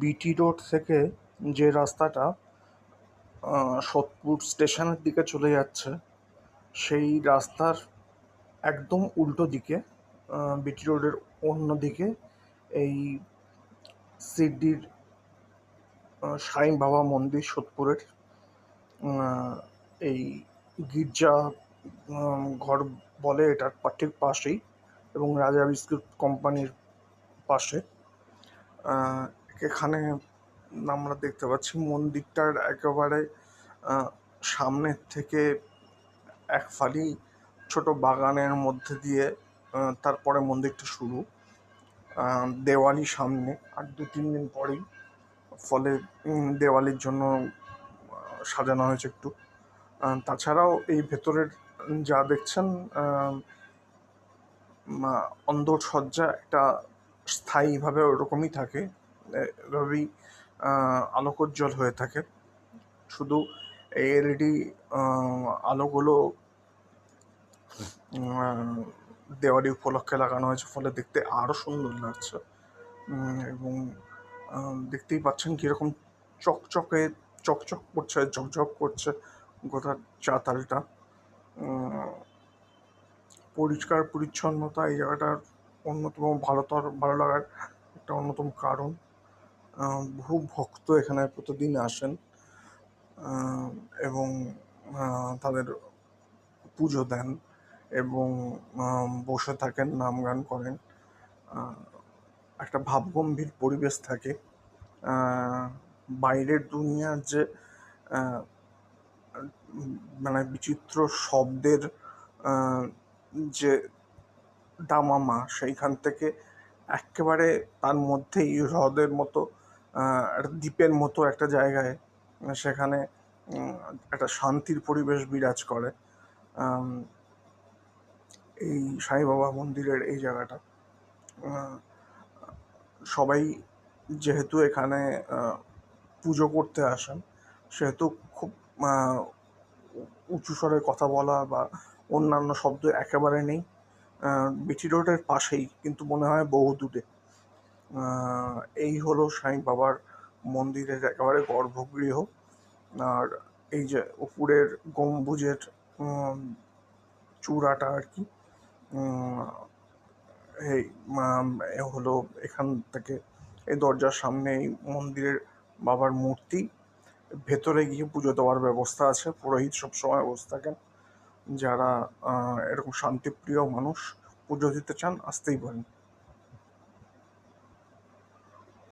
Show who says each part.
Speaker 1: BT road থেকে যে রাস্তাটা সোদপুর স্টেশনের দিকে চলে যাচ্ছে, সেই রাস্তার একদম উল্টো দিকে বিটি রোডের অন্য দিকে এই শিরডির সাই বাবা মন্দির সোদপুরের এই গির্জা ঘর বলে এটার ঠিক পাশেই এবং রাজা বিস্কুট কোম্পানির পাশে। এখানে আমরা দেখতে পাচ্ছি মন্দিরটার একেবারে সামনের থেকে এক ফালি ছোট বাগানের মধ্যে দিয়ে তারপরে মন্দিরটা শুরু দেওয়ালি সামনে আর দু তিন দিন পরেই ফলে দেওয়ালির জন্য সাজানো হয়েছে একটু। তাছাড়াও এই ভেতরের যা দেখছেন অন্দর সজ্জা একটা স্থায়ীভাবে ওরকমই থাকে। এভাবেই আলোকোজ্জ্বল হয়ে থাকে। শুধু এই এলইডি আলোগুলো দেওয়ালি উপলক্ষে লাগানো হয়েছে, ফলে দেখতে আরও সুন্দর লাগছে। এবং দেখতেই পাচ্ছেন কীরকম চকচকে, চকচক করছে, ঝকঝক করছে গোটা চাতালটা। পরিষ্কার, পরিচ্ছন্নতা এই জায়গাটার অন্যতম ভালোতর ভালো লাগার একটা অন্যতম কারণ। বহু ভক্ত এখানে প্রতিদিন আসেন এবং তাদের পুজো দেন এবং বসে থাকেন, নাম গান করেন। একটা ভাবগম্ভীর পরিবেশ থাকে। বাইরের দুনিয়ার যে মানে বিচিত্র শব্দের যে দামামা, সেইখান থেকে এক্কেবারে তার মধ্যেই হ্রদের মতো একটা দ্বীপের মতো একটা জায়গায় সেখানে একটা শান্তির পরিবেশ বিরাজ করে। এই সাই বাবা মন্দিরের এই জায়গাটা। সবাই যেহেতু এখানে পুজো করতে আসেন, সেহেতু খুব উঁচু স্বরে কথা বলা বা অন্যান্য শব্দ একেবারে নেই। বিটি রোডের পাশেই, কিন্তু মনে হয় বহু দূরে এই হলো সাই বাবার মন্দিরের একেবারে গর্ভগৃহ। আর এই যে উপরের গম্বুজের চূড়াটা আর কি এই হলো এখান থেকে এই দরজার সামনে এই মন্দিরের বাবার মূর্তি। ভেতরে গিয়ে পুজো দেওয়ার ব্যবস্থা আছে, পুরোহিত সবসময় বসে থাকেন। যারা এরকম শান্তিপ্রিয় মানুষ পুজো দিতে চান, আসতেই পারেন।